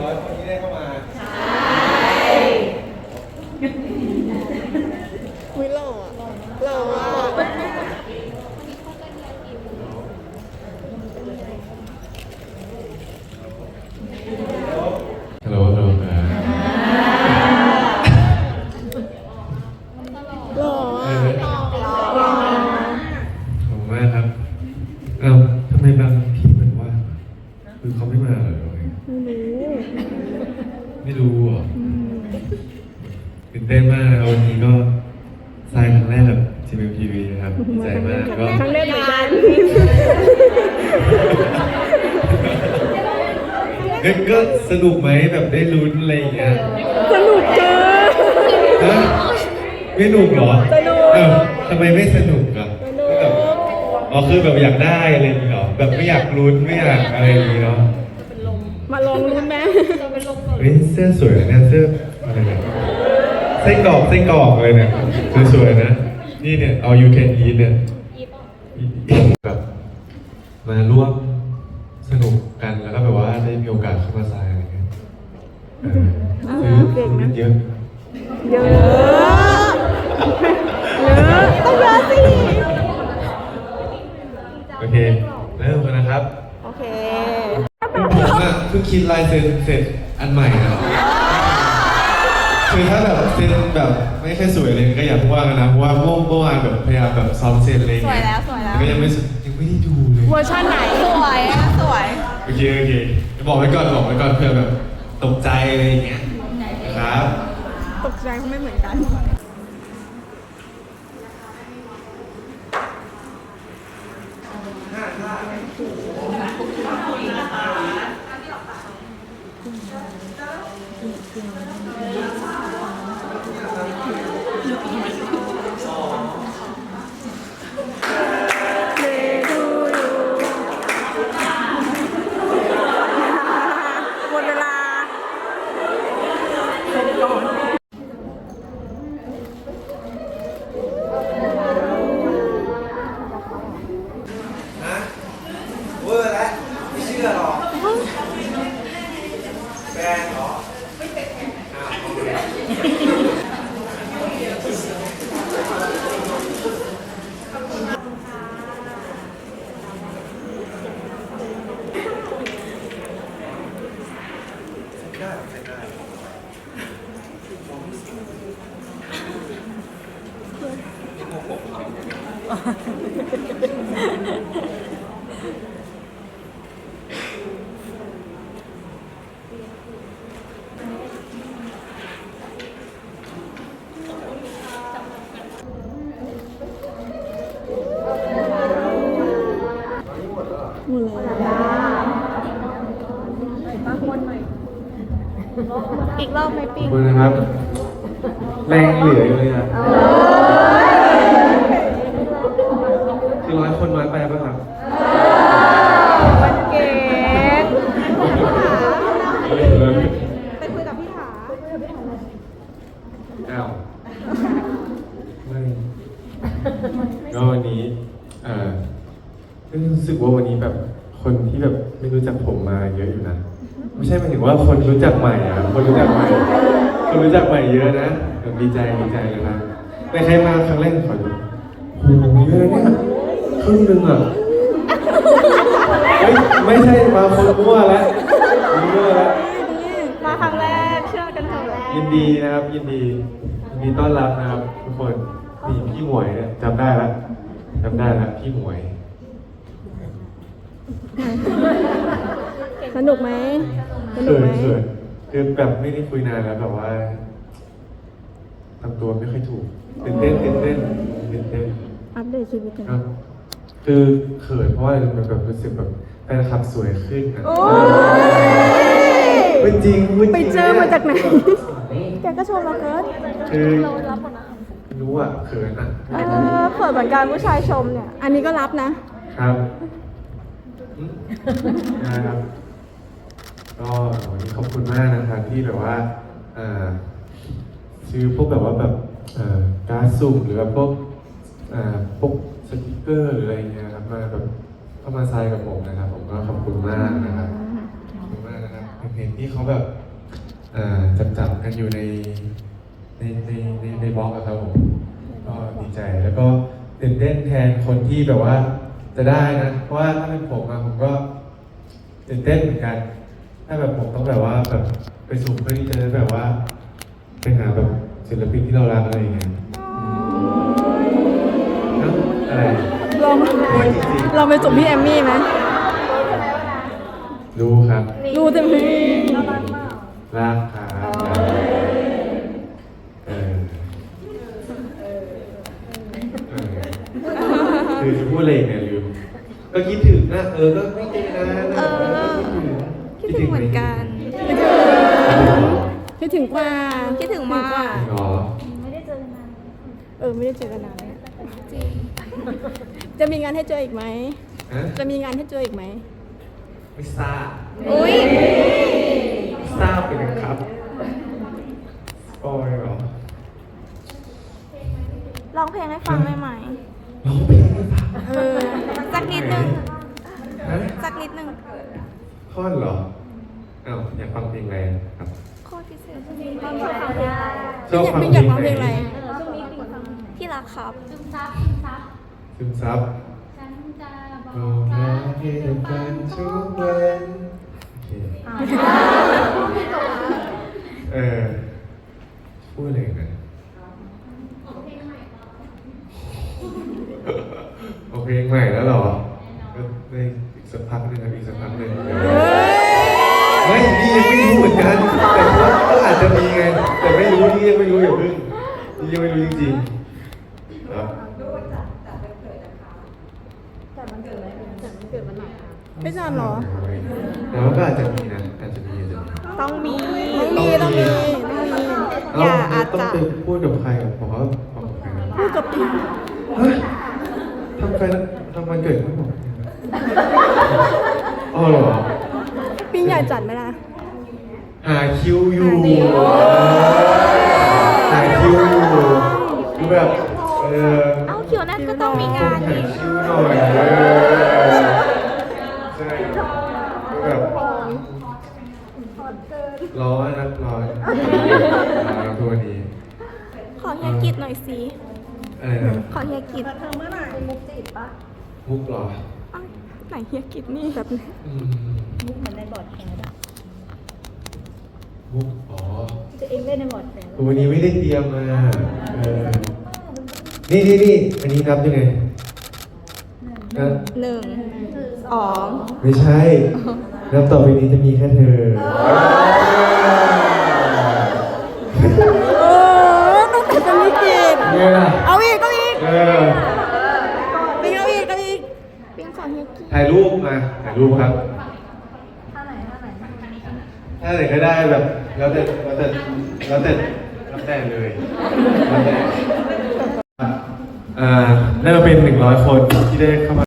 ร้อยคนที่ได้เข้ามา อุ้ยหล่ออะหล่อมาก ฮัลโหลฮัลโหลครับ หล่ออะ ขอบคุณมากครับ เอ้าทำไมบางทีเหมือนว่า คือเขาไม่มาเหรอ ไม่รู้ ไม่รู้เหรอตื่นเต้นมากนะครับวันนี้ก็ทรายครั้งแรกกับทีมพีวีนะครับดีใจมากก็ครั้งแรกเหมือนกันเอ้ยก็สนุกไหมแบบได้ลุ้นอะไรอย่างเงี้ยสนุกเกินฮะไม่หนุกเหรอสนุกเออทำไมไม่สนุกอะสนุกแบบอ๋อคือแบบอยากได้อะไรอย่างเงี้ยเหรอแบบไม่อยากลุ้นไม่อยากอะไรอย่างเงี้ยเนาะมาลองลุ้นไหม เฮ้ยเสื้อสวยนะเนี่ยเสื้ออะไรเนี่ยไส้กรอกไส้กรอกเลยเนี่ยสวยๆนะ นี่เนี่ยเอา you can eat เนี่ยแบบมาร่วมสนุกกันแล้วก็แบบว่าได้มีโอกาสเข้ามาทรายอะไรเงี้ยเออซื้อเก่งนะเยอะเยอะเยอะต้องเยอะสิโอเคเริ่มกันนะครับ โอเคผมอะเพิ่งคิดลายเซ็นเสร็จ อันใหม่นะคือถ้าแบบเซ็นแบบไม่ค่อยสวยเลยก็อย่าเพิ่งว่ากันนะเพราะว่าเมื่อเมื่อวานแบบพยายามแบบซ้อมเซ็นอะไรอย่างสวเงี้ยแล้วสวยแล้ว ก็ยังไม่สุดยังไม่ได้ดูเลยเวอร์ชันไหนสวยอะสวย โอเคโอเคบอกไว้ก่อนบอกไว้ก่อนเพื่อแบบตกใจอะไรอย่างเงี้ยครับ ตกใจเขาไม่เหมือนกัน หมดเวลา นะเวอร์แล้วไม่เชื่อหรอกแฟนเหรออ้าวได้ไม่ได้ หมดแล้ว อีกรอบไหมปิ๊อกบคุณนะครับ แรงเหลืออยู่เลยอะ คือร้อยคนน้อยไปป่ะครับวันเก๋ไปคุยกับพี่ถาอ้าวไม่ก็วันนี้เอ่อรู้สึกว่าวันนี้แบบคนที่แบบไม่รู้จักผมมาเยอะอยู่นะ ไม่ใช่หมายถึงว่าคนรู้จักใหม่อะคนรู้จักใหม่ คนรู้จักใหม่เยอะนะแบบดีใจดีใจเลยครับในใครมาครั้งแรกขอดูโอ้โหเยอะเนี่ย ครึ่งหนึงอะเฮ้ยไม่ใช่มาคนมั่วแล้วมั่วแล้วมาครั้งแรกเชื่อกันครั้งแรกยินดีนะครับ ยินดียินดีต้อนรับนะครับทุกคนนี่พี่หมวยเนี่ยจำได้แล้วจำได้แล้วพี่หมวย สนุกไหมสนุเขิกไหมนเขินคือแบบไม่ได้คุยนานแล้วแบบว่าทำตัวไม่ค่อยถูกตื่นเต้นตื่นเต้นตื่นเต้นอัปเดตชีวิตกัน ครับ คือเขินเพราะว่ามันแบบรู้สึกแบบแฟนคลับสวยขึ้นนะโอ้พูดจริงพูดจริงไปเจอมาจากไหน แกก็ชมเราเกินคือรู้อะเขินอะเออเปิดเหมือนกันผู้ชายชมเนี่ย อันนี้ก็รับนะ ครับอืมนะครับ ก็วันนี้ขอบคุณมากนะครับที่แบบว่าเอ่อซื้อพวกแบบว่าแบบเอ่อการ์ดสุ่มหรือว่าพวกเอ่อพวก สติกเกอร์หรืออะไรเงี้ยครับมาแบบเข้ามาใช้กับผมนะครับ ผมก็ขอบคุณมากนะครับขอบคุณมากนะครับเห็นที่เขาแบบอ่าจับจับกันอยู่ในในในในในบล็อกอะครับผมก็ดีใจแล้วก็ตื่นเต้นแทนคนที่แบบว่าจะได้นะเพราะว่าถ้าเป็นผมอะผมก็ตื่นเต้นเหมือนกัน ถ้าแบบผมต้องแบบว่าแบบไปสู่เพื่อที่จะได้แบบว่าไปหาแบบศิลปินที่เรารักอะไรอย่างเงี้ย องพูดจริงลองไปจบพี่แอมมี่ไหมๆรู้ครับดูเต็มที่รักครับเออเออคือจะพูดอะไรอีกเนี่ยลืมก็คิดถึงนะเออก็ไม่เจอนะเออคิดถึงเหมือนกันคิดถึงกว่าคิดถึงมากหรอเออ ไม่ได้เจอกันนานจะมีงานให้เจออีกไหม ฮะจะมีงานให้เจออีกไหม ไม่ทราบอุ้ยไม่ทราบเป็นไงครับโอ้ยเหรอร้องเพลงให้ฟังได้ไหมร้องเพลงให้ฟังเออสักนิดนึงฮะสักนิดนึงท่อนเหรออ้าวอยากฟังเพลงอะไรครับโคตรพิเศษชอบฟังพี่อยากร้องเพลงอะไรที่รักครับ ซึมซับ บอกรักให้เธอฟังทุกวันโอเคเออพูดอะไรกันโอเคใหม่แล้วเหรอก็ในอีกสักพักหนึงครับอีกสักพักหนึ่งเดี๋ยวเฮ้ยไม่นี่ยังไม่รู้เหมือนกันแต่ว่าก็อาจจะมีไง แต่ไม่รู้นี่ยังไม่รู้อย่าเพิ่งนี่ยังไม่รู้จริงๆครับ ไม่จานเหรอ แต่ว่าก็อาจจะมีนะอาจจะมีอาจจะมีต้องมีต้องมีต้องมีต้องมีอย่าเอาจต้องจะไปพูดกับใครอะผมว่าบอกกับใครนะพูดกับพี่เฮ้ยทำใครทำวันเกิดไม่บอกอ๋อเหรอปิ้งใหญ่จัดไหมล่ะ หาคิวอยู่หาคิวอยู่คือแบบเออ เอาคิวนัดก็ต้องมีงานหานี่คิวหน่อยเออใช่คือแบบร้อนนะร้อนร้อนตัวนี้ขอเฮียกิจหน่อยสิอะไรนะขอเฮียกิจมุกเหรออ้าวไหนเฮียกิจนี่แบบนี้อืมมุกเหมือนในบอร์ดแคสอะมุกอ๋อจะเองเล่นในบอร์ดแคสวันนี้ไม่ได้เตรียมมาเออ นี่นี่นี่อันนี้นับยังไงนะหนึ่งสองไม่ใช่ นับต่อไปนี้จะมีแค่เธอ เออต้องแต่จะมีกิจเนี่ยนะเอาอีกเอาอีกเออปิ้งเอาอีกเอาอีกปิ้งขอเฮียกิจถ่ายรูปมาถ่ายรูปครับท่าไหนท่าไหนท่าไหนก็ได้แบบ แล้วแต่แล้วแต่แล้วแต่แล้วแต่เลยแล้วแต่ ได้มาเป็นหนึ่งร้อยคนที่ได้เข้ามา